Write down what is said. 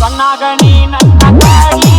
ಕಣ್ಣಾಗಣಿ ನನ್ನ ಕಾಡಿ